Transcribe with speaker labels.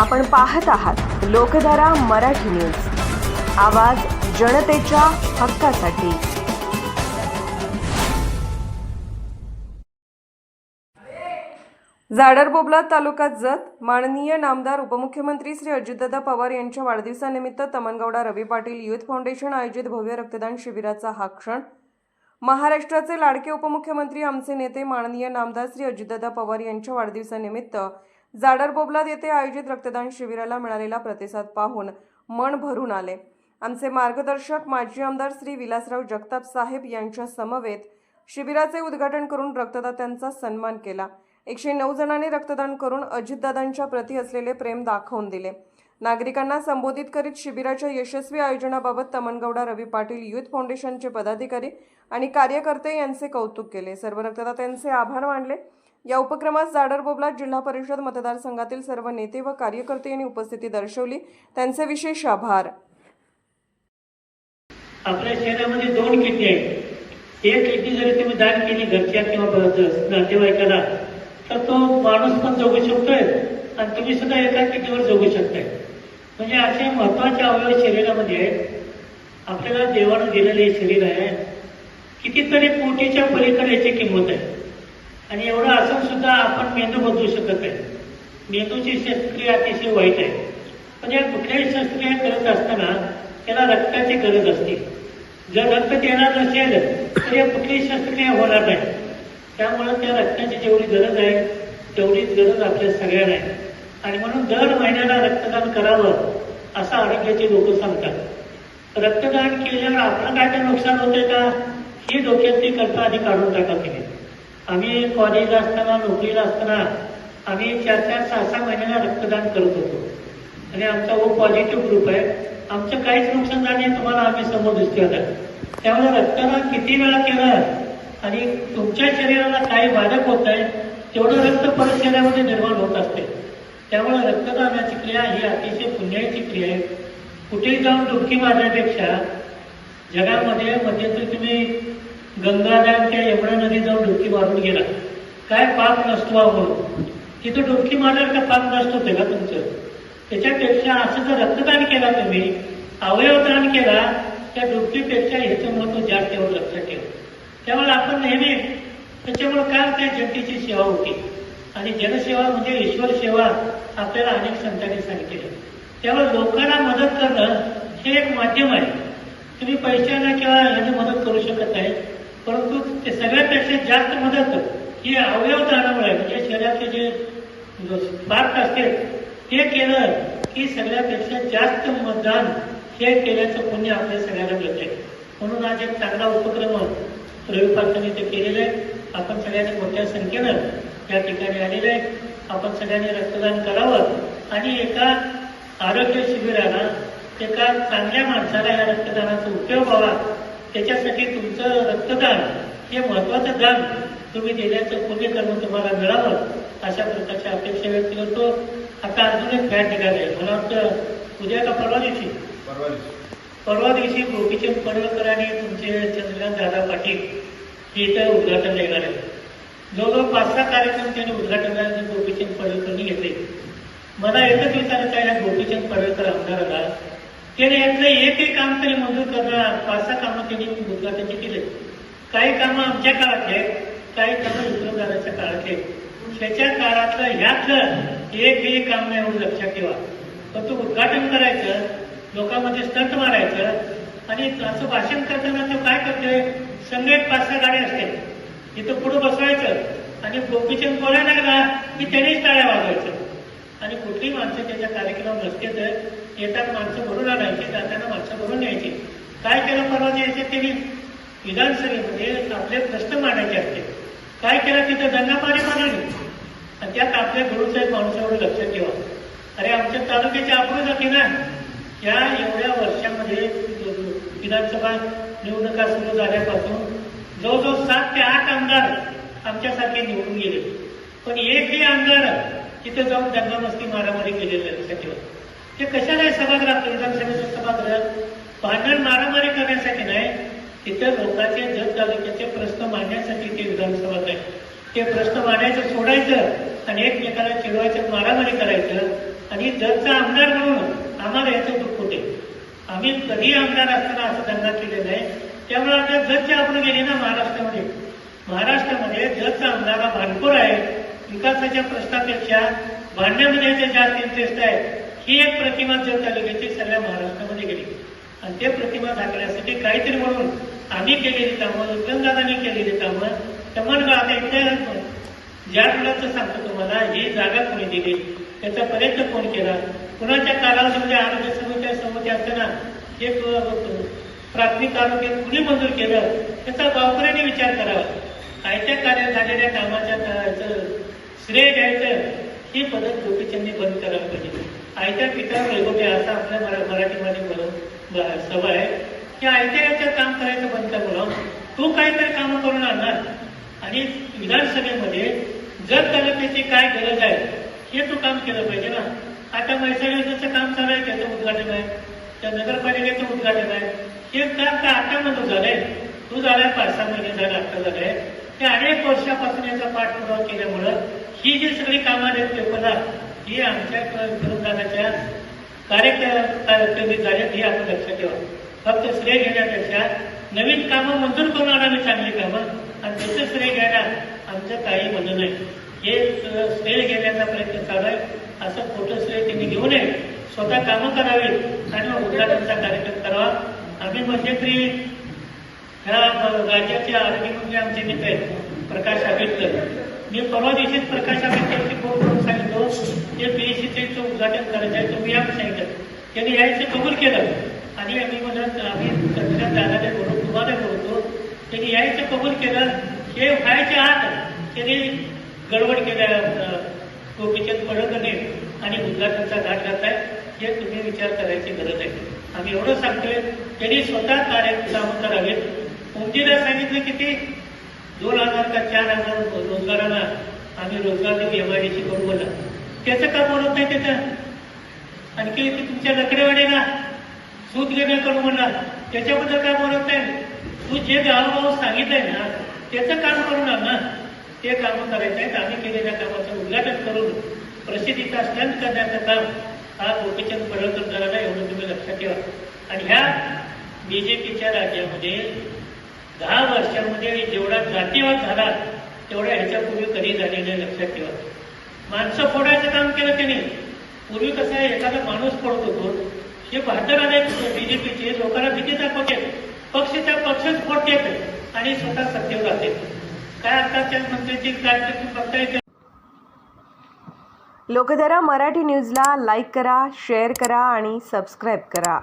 Speaker 1: आपण पाहत आहात लोकधारा मराठी न्यूज. आवाज जनतेच्या हक्कासाठी. झाडरबोबला तालुक्यात जत. माननीय नामदार उपमुख्यमंत्री श्री अजितदादा पवार यांच्या वाढदिवसानिमित्त तमनगौडा रवी पाटील युथ फाउंडेशन आयोजित भव्य रक्तदान शिबिराचा हा क्षण. महाराष्ट्राचे लाडके उपमुख्यमंत्री आमचे नेते माननीय नामदार श्री अजितदादा पवार यांच्या वाढदिवसानिमित्त जाडरबोबलाद येथे आयोजित रक्तदान शिबिराला मिळालेला प्रतिसाद पाहून मन भरून आले. आमचे मार्गदर्शक माजी आमदार श्री विलासराव जगताप साहेब यांच्या समवेत शिबिराचे उद्घाटन करून रक्तदात्यांचा सन्मान केला. एकशे नऊ जणांनी रक्तदान करून अजितदादांच्या प्रती असलेले प्रेम दाखवून दिले. नागरिकांना संबोधित करीत शिबिराच्या यशस्वी आयोजनाबाबत तमनगौडा रवी पाटील युथ फाउंडेशनचे पदाधिकारी आणि कार्यकर्ते यांचे कौतुक केले. सर्व रक्तदात्यांचे आभार मानले. या उपक्रमात जाडर बोबला जिल्हा परिषद मतदारसंघातील सर्व नेते व कार्यकर्ते यांनी उपस्थिती दर्शवली. त्यांचे विशेष आभार.
Speaker 2: आपल्या शहरामध्ये दोन किडनी आहेत. एक किडनी जरी तुम्ही दान केली घरच्या किंवा नातेवाईकाला तर तो माणूस पण जगू शकतोय आणि तुम्ही सुद्धा एका किटीवर जगू शकताय. म्हणजे असे महत्त्वाचे अवयव शरीरामध्ये आहेत. आपल्याला देवानं दिलेले शरीर आहे. कितीतरी कोटीच्या पलीकडे याची किंमत आहे. आणि एवढं असून सुद्धा आपण मेंदू बदलू शकत नाही. मेंदूची शस्त्रक्रिया अतिशय वाईट आहे. पण या कुठल्याही शस्त्रक्रिया करत असताना त्याला रक्ताची गरज असते. जर रक्त देणार नसेल तर या कुठलीही शस्त्रक्रिया होणार नाही. त्यामुळे त्या रक्ताची जेवढी गरज आहे तेवढीच गरज आपल्या सगळ्यांना आहे. आणि म्हणून दर महिन्याला रक्तदान करावं असं आरोग्याचे लोक सांगतात. रक्तदान केल्यावर आपलं काय काय नुकसान होतंय का? ही डोक्यातली कल्पना आधी काढून टाका तुम्ही. आम्ही कॉलेजला असताना नोकरीला असताना आम्ही चार चार सहा सहा महिन्याला रक्तदान करत होतो. आणि आमचा ओ पॉझिटिव्ह ग्रुप आहे. आमचं काहीच नुकसान झालं नाही तुम्हाला आम्ही समोर दिसतो त्यामुळे रक्तदान किती वेळा केलं? आणि तुमच्या शरीराला काही बाधक होत आहे तेवढं रक्त परत शरीरामध्ये निर्माण होत असते. त्यामुळे रक्तदानाची क्रिया ही अतिशय पुण्याची क्रिया आहे. कुठेही जाऊन डुबकी मारण्यापेक्षा जगामध्ये मध्यंतरी तुम्ही गंगाधर त्या यमुना नदी जाऊन डुबकी मारून गेला. काय पाप नसतो आपण तिथं डुबकी मारल्यावर का पाप नष्ट होते का तुमचं? त्याच्यापेक्षा असं जर रक्तदान केला तुम्ही अवयवदान केला त्या डुबकीपेक्षा ह्याचं महत्त्व जास्त ठेवून लक्षात ठेवा. त्यामुळे आपण नेहमी त्याच्यामुळे काय त्या जनतेची सेवा होती. आणि जनसेवा म्हणजे ईश्वर सेवा आपल्याला अनेक संतांनी सांगितली त्यामुळे लोकांना मदत करणं हे एक माध्यम आहे. तुम्ही पैशाने किंवा ह्याने मदत करू शकत नाही. परंतु ते सगळ्यापेक्षा जास्त मदत ही अवयवदानामुळे म्हणजे शरीरातले जे पार्ट असते ते केलं की सगळ्यापेक्षा जास्त मतदान हे केल्याचं पुण्य आपल्या सगळ्यांना मिळते म्हणून आज एक चांगला उपक्रम रवी पाटलांनी ते केलेलं आहे. आपण सगळ्यांनी मोठ्या संख्येनं या ठिकाणी आलेलं आहे. आपण सगळ्यांनी रक्तदान करावं आणि एका आरोग्य शिबिराला एका चांगल्या माणसाला या रक्तदानाचा उपयोग व्हावा त्याच्यासाठी तुमचं रक्तदान हे महत्वाचं दान तुम्ही दिल्याचं पुण्यकर्म तुम्हाला मिळावं अशा प्रकारची अपेक्षा व्यक्त करतो. आता अजून एक फॅट निघाले मला वाटतं उद्या का परवा दिवशी? परवा दिवशी. गोपीचंद पडवळकर आणि तुमचे चंद्रकांत दादा पाटील हे इथं उद्घाटन येणार आहे जवळजवळ पाच सहा कार्यक्रम त्यांनी उद्घाटनाचे गोपीचंद पडळकरनी घेतले. मला एकच विचारायचं आहे गोपीचंद पडळकर आमदाराला त्याने यातलं एकही काम तरी मंजूर करणार पाच सहा कामं त्यांनी उद्घाटनचे केले. काही कामं आमच्या काळातले आहेत, काही कामं विक्रमदाराच्या काळातले आहेत. त्याच्या काळातलं ह्यातलं एकही काम नाही लक्षात ठेवा. पण तो उद्घाटन करायचं लोकांमध्ये स्टंट मारायचं आणि असं भाषण करताना तो काय करतोय? संगेत पाच सहा गाड्या असते. इथं पुढं बसवायचं आणि गोपीचंद बोलायला लागला की त्यांनीच टाळ्या वाजवायचं. आणि कुठली माणसं त्याच्या कार्यक्रम नसते तर येतात माणसं भरून आणायची जाताना माणसं भरून यायचे काय केलं परवा यायचे त्यांनी? विधानसभेमध्ये आपले प्रश्न मांडायचे असते. काय केलं तिथं? दंगापाणी मांडली आणि त्यात आपल्या गुरुसाहेब माणसावर लक्ष ठेवा. अरे आमच्या तालुक्याची आपण जाते ना. या एवढ्या वर्षामध्ये विधानसभा निवडणुका सुरू झाल्यापासून जवळजवळ सात ते आठ आमदार आमच्यासारखे निवडून गेले. पण एकही आमदार तिथे जाऊन दंगामस्ती मारामारी केलेल्या लक्षात ते कशाला आहे सभागृहात विधानसभेचं सभागृहात भांडण मारामारी करण्यासाठी नाही. तिथे लोकांचे जत तालुक्याचे प्रश्न मांडण्यासाठी ते विधानसभा आहे ते प्रश्न मांडायचं सोडायचं आणि एकमेकाला चिडवायचं मारामारी करायचं आणि जतचा आमदार म्हणून आम्हाला याचं दुःख होते. आम्ही कधी आमदार असताना असं धंदा केले आहे त्यामुळे आता जतच्या आपण गेले ना महाराष्ट्रामध्ये. महाराष्ट्रामध्ये जतचा आमदार हा भांडखोर आहे. विकासाच्या प्रश्नापेक्षा भांडण्यामध्ये जे जास्त इंटरेस्ट आहे ही एक प्रतिमा जर तालुक्याची सगळ्या महाराष्ट्रामध्ये गेली. आणि ते प्रतिमा दाखवण्यासाठी काहीतरी म्हणून आम्ही केलेली कामं उद्योगदारांनी केलेली कामं तमन आता इथे ज्या मुलाचं सांगतो तुम्हाला ही जागा कोणी दिली? त्याचा प्रयत्न कोण केला. कुणाच्या कालावधीमध्ये म्हणजे आरोग्य समित्या समिती असताना एक प्राथमिक आरोग्य कुणी मंजूर केलं त्याचा गावकऱ्यांनी विचार करावा. आयत्या कार्यात झालेल्या कामाच्या श्रेय द्यायचं ही पद्धत गोपीचंदी बंद करायला पाहिजे. आयत्या पिता रेगोटे असा आपल्या मरा- मराठीमध्ये बोलून सवय आहे. की आयत्या याच्यात काम करायचं बंद कर तो तू काहीतरी कामं करून आणणार. आणि विधानसभेमध्ये जर तालुक्याची काय गरज आहे हे तू काम केलं पाहिजे ना. आता म्हैसाळ योजनेचं काम चालू आहे त्याचं उद्घाटन आहे. त्या नगरपालिकेचं उद्घाटन आहे. हे काम का आता नको झालंय? तू झालाय पाच सहा महिने झाले आता झालंय. ते अनेक वर्षापासून याचा पाठपुरावा केल्यामुळं ही जी सगळी कामं आहेत पेपरला ही आमच्या विरोधाच्या कार्यक्रमी झाले हे आपण लक्षात ठेवा. फक्त श्रेय घेण्यापेक्षा नवीन कामं मंजूर करून आणावी चांगली कामं आणि त्याचं श्रेय घ्यायला आमचं काही म्हणणं नाही. हे श्रेय घेण्याचा प्रयत्न चालू आहे. असं खोटं श्रेय त्यांनी घेऊ नये. स्वतः कामं करावी आणि उद्घाटनचा कार्यक्रम करावा. आम्ही मध्यंतरी ह्या राज्याचे आरोग्यमंत्री म्हणजे आमचे नेते आहेत. प्रकाश आंबेडकर. मी परवा दिवशीच प्रकाश आंबेडकरची फोन करून सांगितलं ते बीएससीचं उद्घाटन करायचं आहे तुम्ही या सांगितलं. त्यांनी यायचं कबूल केलं. आणि आम्ही म्हणत आम्ही सध्या दादाने बोलतो तुम्हाला बोलतो. त्यांनी यायचं कबूल केलं. हे व्हायच्या आत त्यांनी गडबड केल्या अं, गोपीचंद पडळकरने आणि उद्घाटनचा घाट घातलाय. हे तुम्ही विचार करायची गरज आहे. आम्ही एवढं सांगतोय त्यांनी स्वतः कार्यक्रम करावेत उमदीला सांगितलं किती दोन हजार का चार हजार रोजगाराला आम्ही रोजगार देऊ एमआयडीसी करू बोला त्याचं का बोलत नाही त्याचं. आणखी ते तुमच्या लकडेवाडीला सूत घेणं करू म्हणा त्याच्याबद्दल काय बोलत नाही तू जे गावोगाव सांगितलंय ना त्याचं काम करू ना. ते कामं करायचं आहेत आम्ही केलेल्या कामाचं उद्घाटन करून प्रसिद्धीचा स्टंट करण्याचं काम हा गोपीचंद पडळकर करायला एवढं तुम्ही लक्षात ठेवा. आणि ह्या बीजेपीच्या राज्यामध्ये दहा वर्षामध्ये जेवढा जातीवाद झाला तेवढा ह्याच्यापूर्वी कधी झालेलं लक्षात ठेवा. माणसं फोडायचं काम केलं त्याने पूर्वी कसं आहे एखादा माणूस फोडत होतो हे बहादर आले बीजेपीचे लोकांना भीती दाखवते. पक्ष त्या पक्षच फोडते आणि स्वतः सत्तेवर राहते काय आता त्या मंत्र्यांची काय तुम्ही बघताय
Speaker 1: लोकधारा मराठी न्यूजला लाईक करा शेअर करा आणि सबस्क्राईब करा.